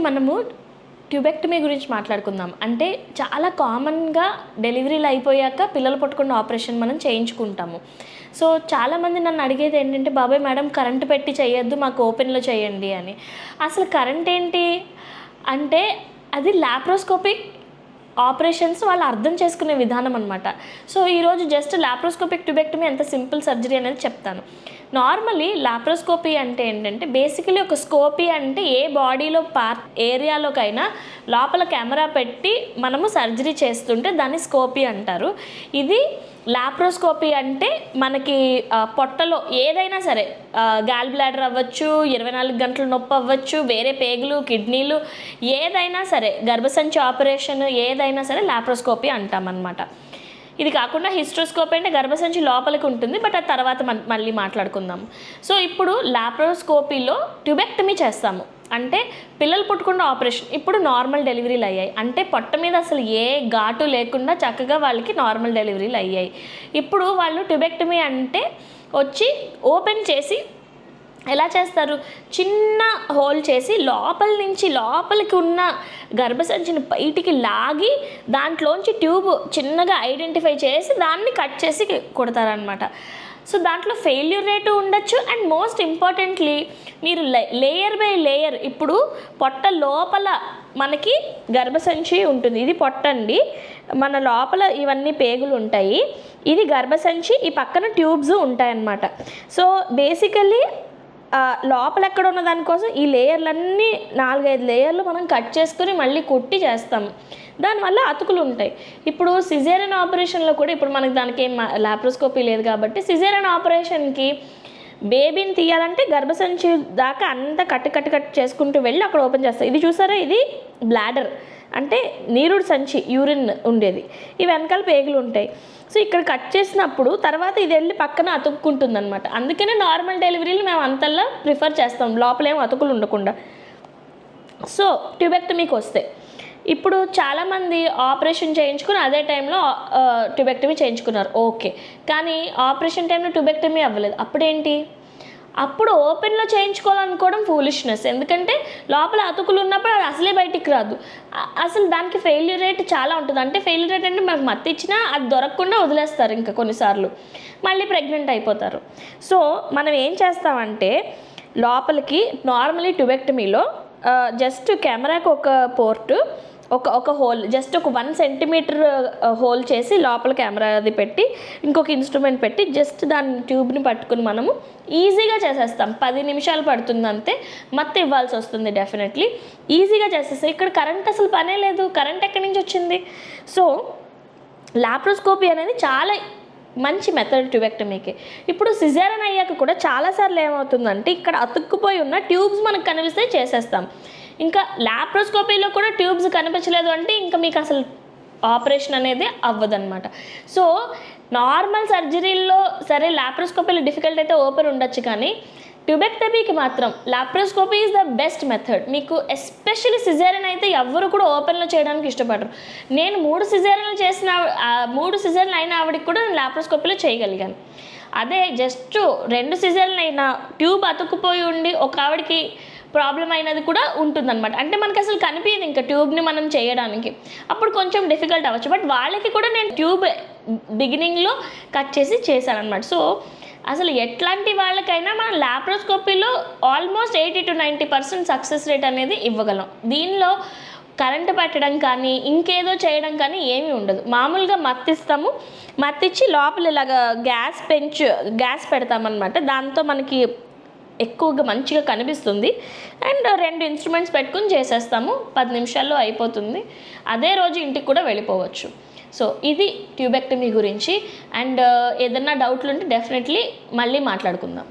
మనము ట్యూబెక్టమీ గురించి మాట్లాడుకుందాం. అంటే చాలా కామన్గా డెలివరీలు అయిపోయాక పిల్లలు పట్టుకున్న ఆపరేషన్ మనం చేయించుకుంటాము. సో చాలామంది నన్ను అడిగేది ఏంటంటే బాబాయ్ మేడం కరెంట్ పెట్టి చేయొద్దు మాకు ఓపెన్లో చేయండి అని. అసలు కరెంట్ ఏంటి అంటే అది లాప్రోస్కోపిక్ ఆపరేషన్స్ వాళ్ళు అర్థం చేసుకునే విధానం అనమాట సో ఈరోజు జస్ట్ లాప్రోస్కోపిక్ ట్యూబెక్టమీ ఎంత సింపుల్ సర్జరీ అనేది చెప్తాను. నార్మలీ లాప్రోస్కోపీ అంటే ఏంటంటే బేసికలీ ఒక స్కోపీ అంటే ఏ బాడీలో పార్ట్ ఏరియాలోకైనా లోపల కెమెరా పెట్టి మనము సర్జరీ చేస్తుంటే దాన్ని స్కోపీ అంటారు. ఇది లాప్రోస్కోపీ అంటే మనకి పొట్టలో ఏదైనా సరే గాల్ బ్లాడర్ అవ్వచ్చు ఇరవై నాలుగు గంటల నొప్పి అవ్వచ్చు వేరే పేగులు కిడ్నీలు ఏదైనా సరే గర్భసంచి ఆపరేషన్ ఏదైనా సరే లాప్రోస్కోపీ అంటామన్నమాట. ఇది కాకుండా హిస్ట్రోస్కోపీ అంటే గర్భసంచి లోపలికి ఉంటుంది బట్ ఆ తర్వాత మళ్ళీ మాట్లాడుకుందాం. సో ఇప్పుడు లాప్రోస్కోపీలో ట్యూబెక్టమీ చేస్తాము. అంటే పిల్లలు పుట్టుకున్న ఆపరేషన్ ఇప్పుడు నార్మల్ డెలివరీలు అయ్యాయి. అంటే పొట్ట మీద అసలు ఏ ఘాటు లేకుండా చక్కగా వాళ్ళకి నార్మల్ డెలివరీలు అయ్యాయి. ఇప్పుడు వాళ్ళు ట్యూబెక్టమీ అంటే వచ్చి ఓపెన్ చేసి ఎలా చేస్తారు? చిన్న హోల్ చేసి లోపల నుంచి లోపలికి ఉన్న గర్భసంచిని బయటికి లాగి దాంట్లోంచి ట్యూబ్ చిన్నగా ఐడెంటిఫై చేసి దాన్ని కట్ చేసి కొడతారనమాట సో దాంట్లో ఫెయిల్యూర్ రేటు ఉండొచ్చు. అండ్ మోస్ట్ ఇంపార్టెంట్లీ మీరు లేయర్ బై లేయర్ ఇప్పుడు పొట్ట లోపల మనకి గర్భసంచి ఉంటుంది. ఇది పొట్ట అండి. మన లోపల ఇవన్నీ పేగులు ఉంటాయి. ఇది గర్భసంచి ఈ పక్కన ట్యూబ్స్ ఉంటాయన్నమాట. సో బేసికల్లీ లోపల ఎక్కడ ఉన్న దానికోసం ఈ లేయర్లన్నీ నాలుగైదు లేయర్లు మనం కట్ చేసుకుని మళ్ళీ కుట్టి చేస్తాం. దానివల్ల అతుకులు ఉంటాయి ఇప్పుడు సిజేరియన్ ఆపరేషన్లో కూడా ఇప్పుడు మనకి దానికి ఏం లాప్రోస్కోపీ లేదు కాబట్టి సిజేరియన్ ఆపరేషన్కి బేబీని తీయాలంటే గర్భసంచి దాకా అంతా కట్ కట్ కట్ చేసుకుంటూ వెళ్ళి అక్కడ ఓపెన్ చేస్తాయి ఇది చూసారా? ఇది బ్లాడర్. అంటే నీరుడు సంచి యూరిన్ ఉండేది. ఈ వెనకాల పేగులు ఉంటాయి. సో ఇక్కడ కట్ చేసినప్పుడు తర్వాత ఇది వెళ్ళి పక్కన అతుక్కుంటుంది అనమాట అందుకనే నార్మల్ డెలివరీలు మేము అంతల్లా ప్రిఫర్ చేస్తాం. లోపల అతుకులు ఉండకుండా. సో ట్యూబెక్టమీకి వస్తే. ఇప్పుడు చాలామంది ఆపరేషన్ చేయించుకుని అదే టైంలో ట్యూబెక్టమీ చేయించుకున్నారు. ఓకే. కానీ ఆపరేషన్ టైంలో ట్యూబెక్టమీ అవ్వలేదు. అప్పుడేంటి? అప్పుడు ఓపెన్లో చేయించుకోవాలనుకోవడం ఫూలిష్నెస్ ఎందుకంటే లోపల అతుకులు ఉన్నప్పుడు అది అసలే బయటికి రాదు. అసలు దానికి ఫెయిల్యూర్ రేట్ చాలా ఉంటుంది. అంటే ఫెయిల్యూర్ రేట్ అంటే మనకు మత్తి ఇచ్చినా అది దొరకకుండా వదిలేస్తారు ఇంకా కొన్నిసార్లు. మళ్ళీ ప్రెగ్నెంట్ అయిపోతారు. సో మనం ఏం చేస్తామంటే లోపలికి నార్మలీ టుబెక్టమీలో జస్ట్ కెమెరాకు ఒక పోర్టు ఒక ఒక హోల్ జస్ట్ ఒక వన్ సెంటీమీటర్ హోల్ చేసి లోపల కెమెరా అది పెట్టి ఇంకొక ఇన్స్ట్రుమెంట్ పెట్టి జస్ట్ దాని ట్యూబ్ని పట్టుకుని మనము ఈజీగా చేసేస్తాం. పది నిమిషాలు పడుతుంది అంతే మత్తు ఇవ్వాల్సి వస్తుంది డెఫినెట్లీ ఈజీగా చేసేస్తాం. ఇక్కడ కరెంట్ అసలు పనే లేదు. కరెంట్ ఎక్కడి నుంచి వచ్చింది? సో లాప్రోస్కోపీ అనేది చాలా మంచి మెథడ్ ట్యూబెక్టమీకి ఇప్పుడు సిజేరన్ అయ్యాక కూడా చాలాసార్లు ఏమవుతుందంటే ఇక్కడ అతుక్కుపోయి ఉన్న ట్యూబ్స్ మనకు కనిపిస్తే చేసేస్తాం. ఇంకా లాప్రోస్కోపీలో కూడా ట్యూబ్స్ కనిపించలేదు అంటే ఇంకా మీకు అసలు ఆపరేషన్ అనేది అవ్వదన్నమాట. సో నార్మల్ సర్జరీల్లో సరే లాప్రోస్కోపీలో డిఫికల్ట్ అయితే ఓపెన్ ఉండొచ్చు కానీ ట్యూబెక్టమీకి మాత్రం laparoscopy is the best method మీకు ఎస్పెషల్లీ సిజేరియన్ అయితే ఎవరు కూడా ఓపెన్లో చేయడానికి ఇష్టపడరు. నేను మూడు సిజేరియన్లు చేసిన మూడు సిజేరియన్లు అయిన ఆవిడకి కూడా నేను లాప్రోస్కోపీలో చేయగలిగాను. అదే జస్ట్ రెండు సిజర్లు అయినా ట్యూబ్ అతుక్కుపోయి ఉండి ఒక ఆవిడకి ప్రాబ్లం అయినది కూడా ఉంటుందన్నమాట. అంటే మనకి అసలు కనిపించదు ఇంకా ట్యూబ్ని మనం చేయడానికి. అప్పుడు కొంచెం డిఫికల్ట్ అవ్వచ్చు. బట్ వాళ్ళకి కూడా నేను ట్యూబ్ బిగినింగ్లో కట్ చేసి చేశాను అనమాట సో అసలు ఎట్లాంటి వాళ్ళకైనా మనం ల్యాప్రోస్కోపీలో almost eighty to ninety percent success rate అనేది ఇవ్వగలం. దీనిలో కరెంటు పెట్టడం కానీ ఇంకేదో చేయడం కానీ ఏమీ ఉండదు. మామూలుగా మత్తిస్తాము. మత్తిచ్చి లోపల ఇలాగ గ్యాస్ పెంచు గ్యాస్ పెడతామన్నమాట. దాంతో మనకి ఎక్కువగా మంచిగా కనిపిస్తుంది. అండ్ రెండు ఇన్స్ట్రుమెంట్స్ పెట్టుకుని చేసేస్తాము. పది నిమిషాల్లో అయిపోతుంది. అదే రోజు ఇంటికి కూడా వెళ్ళిపోవచ్చు. సో ఇది ట్యూబెక్టమీ గురించి. అండ్ ఏదన్నా డౌట్లు ఉంటే డెఫినెట్లీ మళ్ళీ మాట్లాడుకుందాం.